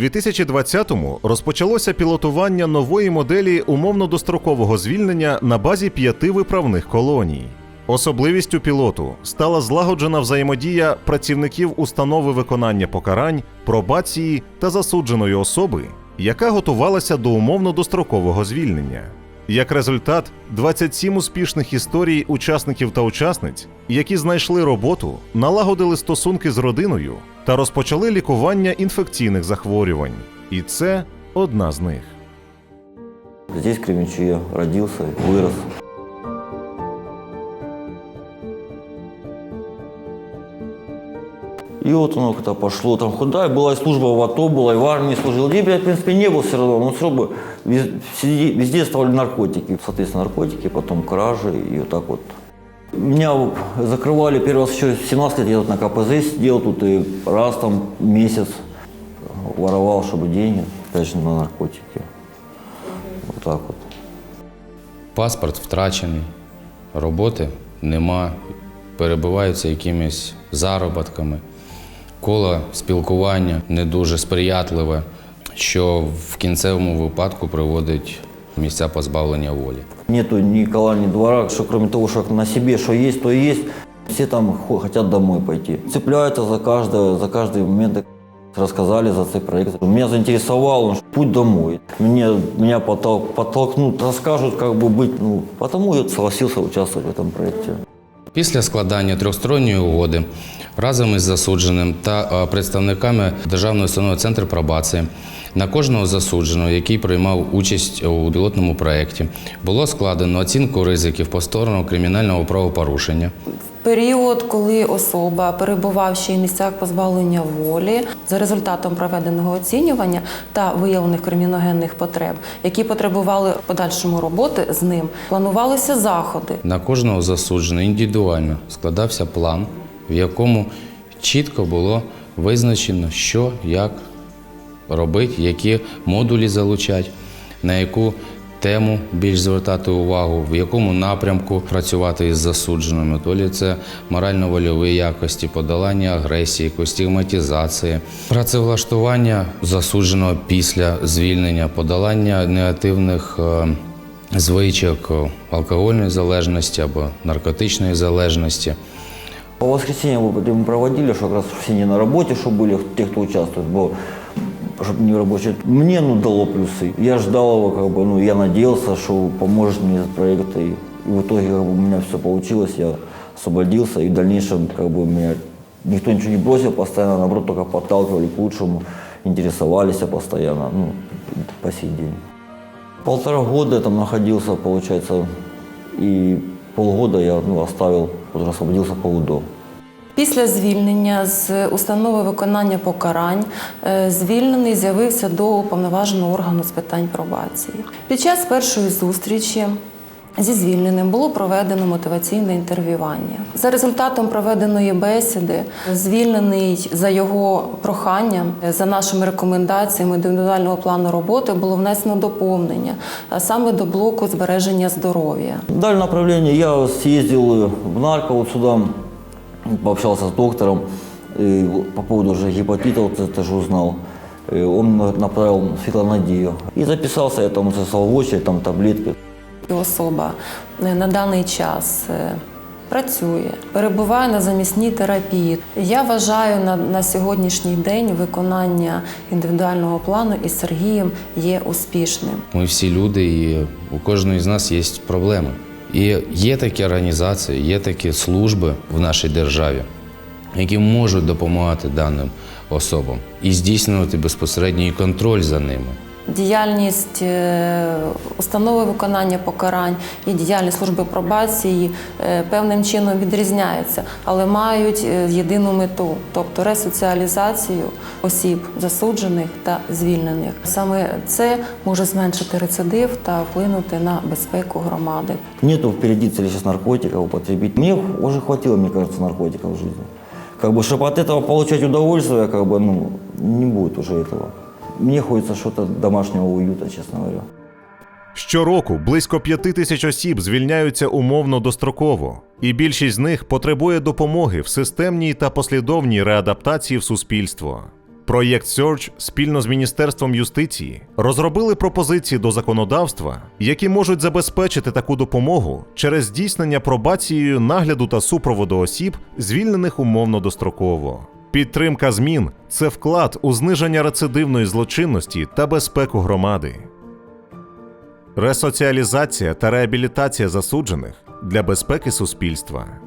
2020-му розпочалося пілотування нової моделі умовно-дострокового звільнення на базі п'яти виправних колоній. Особливістю пілоту стала злагоджена взаємодія працівників установи виконання покарань, пробації та засудженої особи, яка готувалася до умовно-дострокового звільнення. Як результат, 27 успішних історій учасників та учасниць, які знайшли роботу, налагодили стосунки з родиною та розпочали лікування інфекційних захворювань. І це одна з них. Здесь, в Кременчуге, родился, вырос. И вот оно как-то пошло. Там куда была и служба в АТО, была и в армии служил. Где бы я, в принципе, не был все равно, но все равно вез- везде, везде ставили наркотики. Соответственно, наркотики, потом кражи и вот так вот. Меня закрывали первый раз еще 17 лет, я тут на КПЗ сидел тут и раз там месяц воровал, чтобы деньги, опять же, на наркотики. Вот так вот. Паспорт втрачений, роботи нема, перебиваються якимись заробітками, коло спілкування не дуже сприятливе, що в кінцевому випадку приводить в місця позбавлення волі. Нету ни кола, ни двора, что кроме того, что на себе, что есть, то есть. Все там хо- хотят домой пойти. Цепляются за каждое, за каждый момент. Рассказали за цей проект. Меня заинтересовал он, путь домой. Мне, меня потол- подтолкнут, расскажут, как бы быть. Ну, потому я согласился участвовать в этом проекте. Після складання трьохсторонньої угоди разом із засудженим та е, представниками Державної установи Центр пробації на кожного засудженого, який приймав участь у пілотному проєкті, було складено оцінку ризиків по кримінального правопорушення. Період, коли особа, перебувавши в місцях позбавлення волі, за результатом проведеного оцінювання та виявлених криміногенних потреб, які потребували подальшому роботи з ним, планувалися заходи. На кожного засудженого індивідуально складався план, в якому чітко було визначено, що як робити, які модулі залучати, на яку тему більш звертати увагу, в якому напрямку працювати із засудженими. То лі це морально-вольові якості, подолання агресії, стигматизації, працевлаштування засудженого після звільнення, подолання негативних. е, звичок е, алкогольної залежності або наркотичної залежності. По воскресеньям мы мы проводили, что как раз все не на работе, что были те, кто участвует, было, чтобы не рабочие. Мне ну, дало плюсы. Я ждал его, как бы, ну, я надеялся, что поможет мне этот проект. И, и в итоге как бы, у меня все получилось, я освободился. И в дальнейшем как бы, меня никто ничего не бросил постоянно, наоборот, только подталкивали к лучшему, интересовались постоянно, ну, по сей день. Полтора года я там находился, получается, и полгода я ну, оставил, освободился по УДО. Після звільнення з установи виконання покарань е, звільнений з'явився до уповноваженого органу з питань пробації. Під час першої зустрічі зі звільненим було проведено мотиваційне інтерв'ювання. За результатом проведеної бесіди, звільнений за його проханням, за нашими рекомендаціями індивідуального плану роботи було внесено доповнення, а саме до блоку збереження здоров'я. Далее направление я съездил в нарко вот сюда, пообщался с доктором и по поводу уже гепатита, вот это же узнал. И он на- направил в Светланадию. И записался я там, записал в очередь, там таблетки. Особа е, на даний час е, працює, перебуває на замісній терапії. Я вважаю на, на сьогоднішній день виконання індивідуального плану із Сергієм є успішним. Ми всі люди, і у кожної з нас є проблеми. І є такі організації, є такі служби в нашій державі, які можуть допомагати даним особам і здійснювати безпосередній контроль за ними. Діяльність е, установи виконання покарань і діяльність служби пробації е, певним чином відрізняються, але мають е, єдину мету, тобто ресоціалізацію осіб засуджених та звільнених. Саме це може зменшити рецидив та вплинути на безпеку громади. Нету впереди цели сейчас наркотиков употребить. Мне уже хватило, мне кажется, наркотиков в жизни. Как бы, чтобы от этого получать удовольствие, как бы, ну, не будет уже этого. Мне хочется что-то домашнего уюта, честно говоря. Щороку близько п'яти тисяч осіб звільняються умовно достроково, і більшість з них потребує допомоги в системній та послідовній реадаптації в суспільство. Проєкт Search спільно з Міністерством юстиції розробили пропозиції до законодавства, які можуть забезпечити таку допомогу через здійснення пробацією нагляду та супроводу осіб, звільнених умовно достроково. Підтримка змін це вклад у зниження рецидивної злочинності та безпеку громади. Ресоціалізація та реабілітація засуджених для безпеки суспільства.